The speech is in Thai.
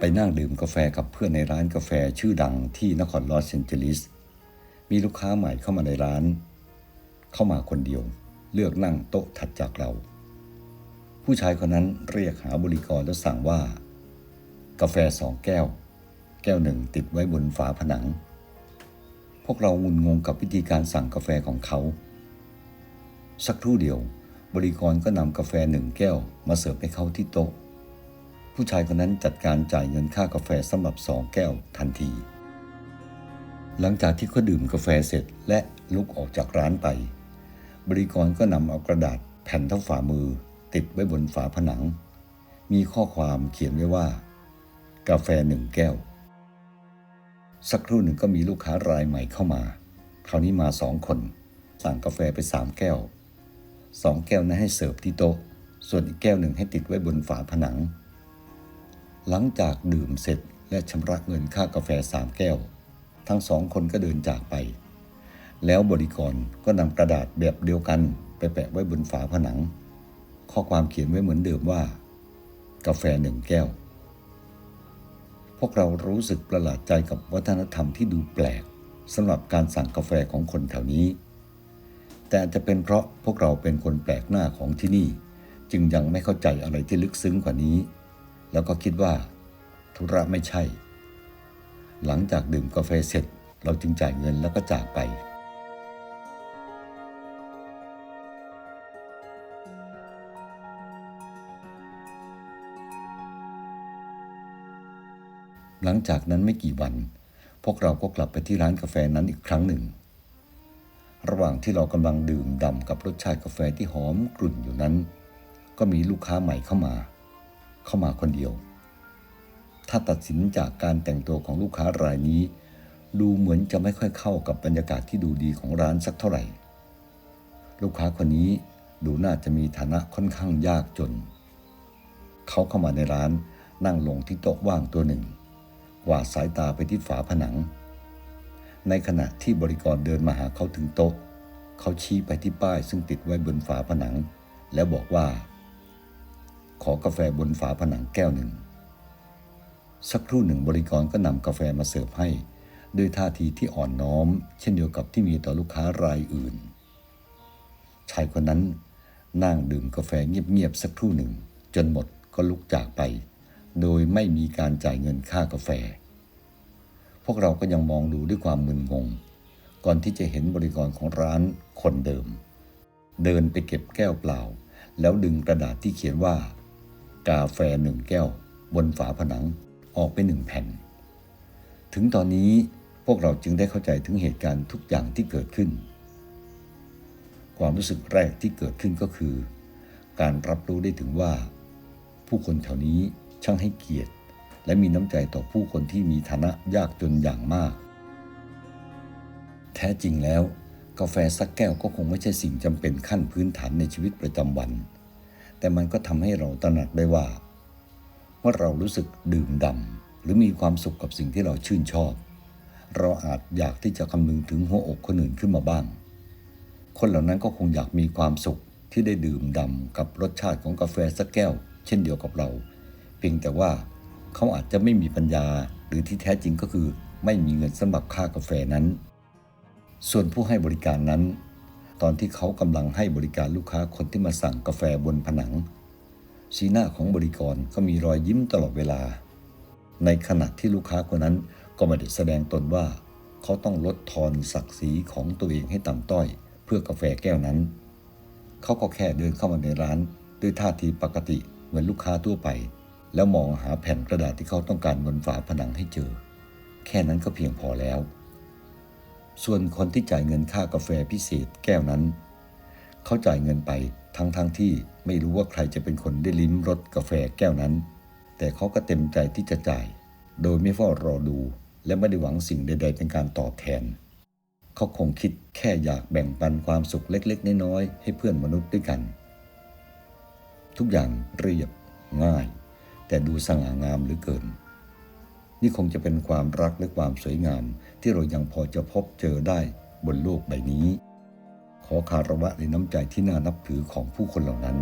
ไปนั่งดื่มกาแฟกับเพื่อนในร้านกาแฟชื่อดังที่นครลอสแอนเจลิส มีลูกค้าใหม่เข้ามาในร้าน เข้ามาคนเดียว เลือกนั่งโต๊ะถัดจากเรา ผู้ชายคนนั้นเรียกหาบริกรแล้วสั่งว่า กาแฟสองแก้ว แก้วหนึ่งติดไว้บนฝาผนัง พวกเรางุนงงกับวิธีการสั่งกาแฟของเขา สักครู่เดียว บริกรก็นำกาแฟหนึ่งแก้วมาเสิร์ฟให้เขาที่โต๊ะ ผู้ชายคนนั้นจัดการจ่ายเงินค่ากาแฟสำหรับสองแก้วทันที หลังจากที่เขาดื่มกาแฟเสร็จและลุกออกจากร้านไป บริกรก็นำเอากระดาษแผ่นเท่าฝ่ามือ ติดไว้บนฝาผนัง มีข้อความเขียนไว้ว่า กาแฟหนึ่งแก้ว สักครู่หนึ่งก็มีลูกค้ารายใหม่เข้ามา คราวนี้มาสองคน สั่งกาแฟไปสามแก้วสองแก้วนั้นให้เสิร์ฟที่โต๊ะ ส่วนอีกแก้วหนึ่งให้ติดไว้บนฝาผนัง หลังจากดื่มเสร็จและชำระเงินค่ากาแฟสามแก้ว ทั้งสองคนก็เดินจากไป แล้วบริกรก็นำกระดาษแบบเดียวกันไปแปะไว้บนฝาผนัง ข้อความเขียนไว้เหมือนเดิมว่า กาแฟหนึ่งแก้ว พวกเรารู้สึกประหลาดใจกับวัฒนธรรมที่ดูแปลกสำหรับการสั่งกาแฟของคนแถวนี้ แต่อาจจะเป็นเพราะพวกเราเป็นคนแปลกหน้าของที่นี่ จึงยังไม่เข้าใจอะไรที่ลึกซึ้งกว่านี้ แล้วก็คิดว่า ธุระไม่ใช่ หลังจากดื่มกาแฟเสร็จ เราจึงจ่ายเงินแล้วก็จากไป หลังจากนั้นไม่กี่วัน พวกเราก็กลับไปที่ร้านกาแฟนั้นอีกครั้งหนึ่ง ระหว่างที่เรากำลังดื่มด่ำกับรสชาติกาแฟที่หอมกลุ่นอยู่นั้น ก็มีลูกค้าใหม่เข้ามา เข้ามาคนเดียว ถ้าตัดสินจากการแต่งตัวของลูกค้ารายนี้ ดูเหมือนจะไม่ค่อยเข้ากับบรรยากาศที่ดูดีของร้านสักเท่าไหร่ ลูกค้าคนนี้ดูน่าจะมีฐานะค่อนข้างยากจน เขาเข้ามาในร้านนั่งลงที่โต๊ะว่างตัวหนึ่งกวาดสายตาไปที่ฝาผนัง ในขณะที่บริกรเดินมาหาเขาถึงโต๊ะ เขาชี้ไปที่ป้ายซึ่งติดไว้บนฝาผนัง แล้วบอกว่า ขอกาแฟบนฝาผนังแก้วหนึ่ง สักครู่หนึ่งบริกรก็นำกาแฟมาเสิร์ฟให้ ด้วยท่าทีที่อ่อนน้อม เช่นเดียวกับที่มีต่อลูกค้ารายอื่น ชายคนนั้นนั่งดื่มกาแฟเงียบๆสักครู่หนึ่ง จนหมดก็ลุกจากไป โดยไม่มีการจ่ายเงินค่ากาแฟ พวกเราก็ยังมองดูด้วยความมึนงง ก่อนที่จะเห็นบริกรของร้านคนเดิม เดินไปเก็บแก้วเปล่า แล้วดึงกระดาษที่เขียนว่า กาแฟหนึ่งแก้ว บนฝาผนังออกไปหนึ่งแผ่น ถึงตอนนี้พวกเราจึงได้เข้าใจถึงเหตุการณ์ทุกอย่างที่เกิดขึ้น ความรู้สึกแรกที่เกิดขึ้นก็คือ การรับรู้ได้ถึงว่า ผู้คนแถวนี้ช่างให้เกียรติ และมีน้ำใจต่อผู้คนที่มีฐานะยากจนอย่างมาก แท้จริงแล้ว กาแฟสักแก้วก็คงไม่ใช่สิ่งจำเป็นขั้นพื้นฐานในชีวิตประจำวัน แต่มันก็ทำให้เราตระหนักได้ว่า เมื่อเรารู้สึกดื่มด่ำหรือมีความสุขกับสิ่งที่เราชื่นชอบ เราอาจอยากที่จะคำนึงถึงหัวอกคนอื่นขึ้นมาบ้าง คนเหล่านั้นก็คงอยากมีความสุขที่ได้ดื่มด่ำกับรสชาติของกาแฟสักแก้ว เช่นเดียวกับเรา เพียงแต่ว่าเขาอาจจะไม่มีปัญญาหรือที่แท้จริงก็คือไม่มีเงินสำหรับค่ากาแฟนั้น ส่วนผู้ให้บริการนั้น ตอนที่เขากำลังให้บริการลูกค้าคนที่มาสั่งกาแฟบนผนัง สีหน้าของบริกรก็มีรอยยิ้มตลอดเวลา ในขณะที่ลูกค้าคนนั้นก็ไม่ได้แสดงตนว่า เขาต้องลดทอนศักดิ์ศรีของตัวเองให้ต่ำต้อย เพื่อกาแฟแก้วนั้น เขาก็แค่เดินเข้ามาในร้าน ด้วยท่าทีปกติเหมือนลูกค้าทั่วไป แล้วมองหาแผ่นกระดาษที่เขาต้องการบนฝาผนังให้เจอ แค่นั้นก็เพียงพอแล้ว ส่วนคนที่จ่ายเงินค่ากาแฟพิเศษแก้วนั้น เขาจ่ายเงินไปทั้งๆทที่ไม่รู้ว่าใครจะเป็นคนได้ลิ้มรสกาแฟแก้วนั้น แต่เขาก็เต็มใจที่จะจ่าย โดยไม่เฝ้ารอดู และไม่ได้หวังสิ่งใด ๆ เป็นการตอบแทน เขาคงคิดแค่อยากแบ่งปันความสุขเล็กๆ น้อยๆ ให้เพื่อนมนุษย์ด้วยกัน ทุกอย่างเรียบง่าย แต่ดูสง่างามเหลือเกิน นี่คงจะเป็นความรักและความสวยงาม ที่เรายังพอจะพบเจอได้บนโลกใบนี้ ขอคารวะในน้ำใจที่น่านับถือของผู้คนเหล่านั้น